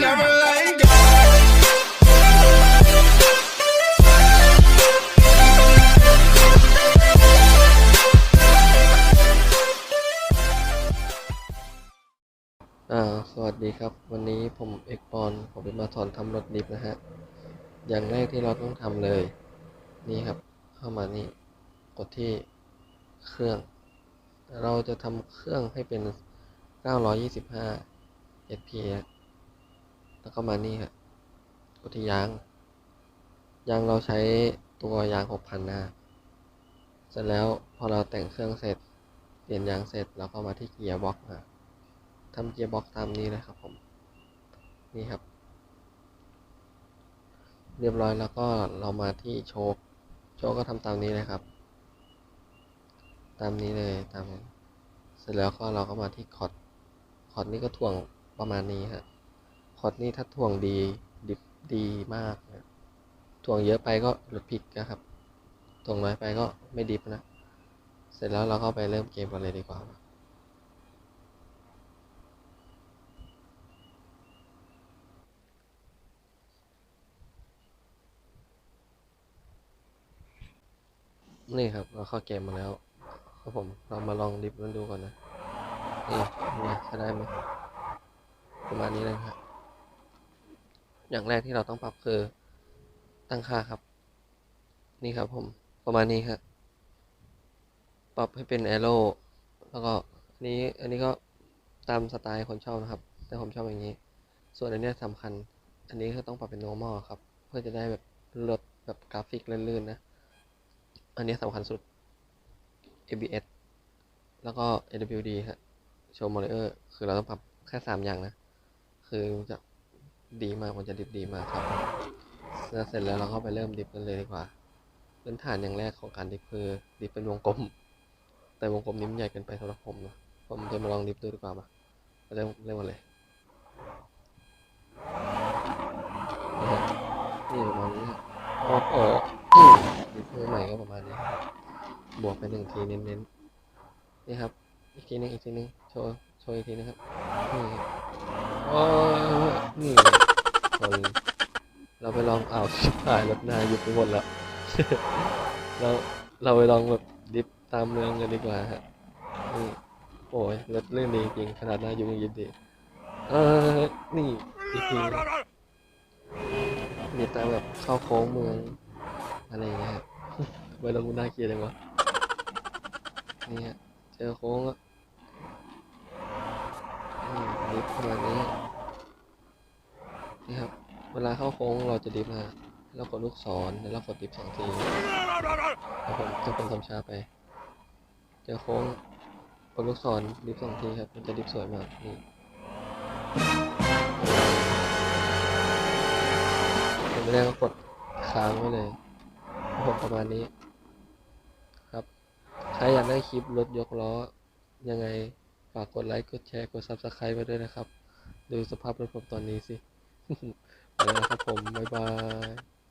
never letting go. อ่าสวัสดีครับ วันนี้ผมเอกปอน ผมจะมาสอนทำรถดิฟนะฮะ อย่างแรกที่เราต้องทำเลย นี่ครับ เข้ามานี่ กดที่เครื่อง เราจะทำเครื่องให้เป็น 925 fps แล้วก็มานี่ฮะกดที่ยาง ยางเราใช้ตัวยาง6,000นะฮะเสร็จแล้วพอเราแต่งเครื่องเสร็จ เปลี่ยนยางเสร็จเราก็มาที่เกียร์บ็อกซ์ฮะทำเกียร์บ็อกซ์ตามนี้เลยครับผม นี่ครับ เรียบร้อยแล้วก็เรามาที่โชคโชคก็ทำตามนี้เลยครับ ตามนี้เลยตามนี้เสร็จแล้วก็เราก็มาที่คอร์ดคอร์ดนี่ก็ถ่วงประมาณนี้ฮะ คอร์ดนี่ถ้าถ่วงดีดิบดีมากนะถ่วงเยอะไปก็หลุดผิดนะครับถ่วงน้อยไปก็ไม่ดิบนะ เสร็จแล้วเราก็ไปเริ่มเกมกันเลยดีกว่านี่ครับเราเข้าเกมมาแล้วครับผมเรามาลองดิฟมันดูก่อนนะนี่นี่ใช้ได้ไหมประมาณนี้เลยครับ อย่างแรกที่เราต้องปรับคือตั้งค่าครับ นี่ครับผมประมาณนี้ครับปรับให้เป็นแอโร่แล้วก็อันนี้อันนี้ก็ตามสไตล์คนชอบนะครับ แต่ผมชอบอย่างนี้ ส่วนอันนี้สำคัญ อันนี้ก็ต้องปรับเป็น normal ครับ เพื่อจะได้แบบลดแบบกราฟิกลื่นๆนะ อันนี้สำคัญสุด ABS แล้วก็ AWD ฮะ Show Monitor คือเราต้องปรับแค่สามอย่างนะ คือจะ ดีมากมันจะดิบดีมากครับแล้วเสร็จแล้วเราก็ไปเริ่มดิฟกันเลยดีกว่าพื้นฐานอย่างแรกของการดิฟคือดิฟเป็นวงกลม แต่วงกลมนี้มันใหญ่เกินไปสำหรับผมนะผมจะมาลองดิฟดูดีกว่ามาเริ่มเริ่มกันเลยนี่ประมาณนี้ฮะโอ้โหดิฟใหม่ก็ประมาณนี้บวกไปหนึ่งทีเน้นๆนี่ครับอีกทีหนึงอีกทีหนึงโชว์โชว์อีกทีนะครับนี่โอ้ย นี่คนเราไปลองเอาวชิบหายรถหน้ายุบไปหมดแล้ว เราเราไปลองแบบดิฟตามเมืองกันดีกว่าฮะนี่โอ้ยรถเรื่องดีจริงขนาดหน้ายุบยังยินดีเออนี่อีกทีหนึ่งนี่ตามแบบเข้าโค้งเมืองอะไรอย่างเงี้ยไว้ลงกูน่าเกลียดเลยวะนี่ฮะเจอโค้งอะนี่ดิฟประมาณนี้ นี่ครับ เวลาเข้าโค้งเราจะดิฟนะแล้วกดลูกศรแล้วเรากดดิฟสองทีแล้วผมจะเป็นทำช้าไป เจอโค้งกดลูกศรดิฟสองทีครับ มันจะดิฟสวยมากนี่ผมไม่ได้ก็กดค้างไว้เลยผมประมาณนี้ ครับ ใครอยากได้คลิปรถยกล้อ ยังไงฝากกดไลค์ กดแชร์ กด Subscribe ไว้ด้วยนะครับ ดูสภาพรถผมตอนนี้สิ ไปแล้วนะครับผม บ๊ายบาย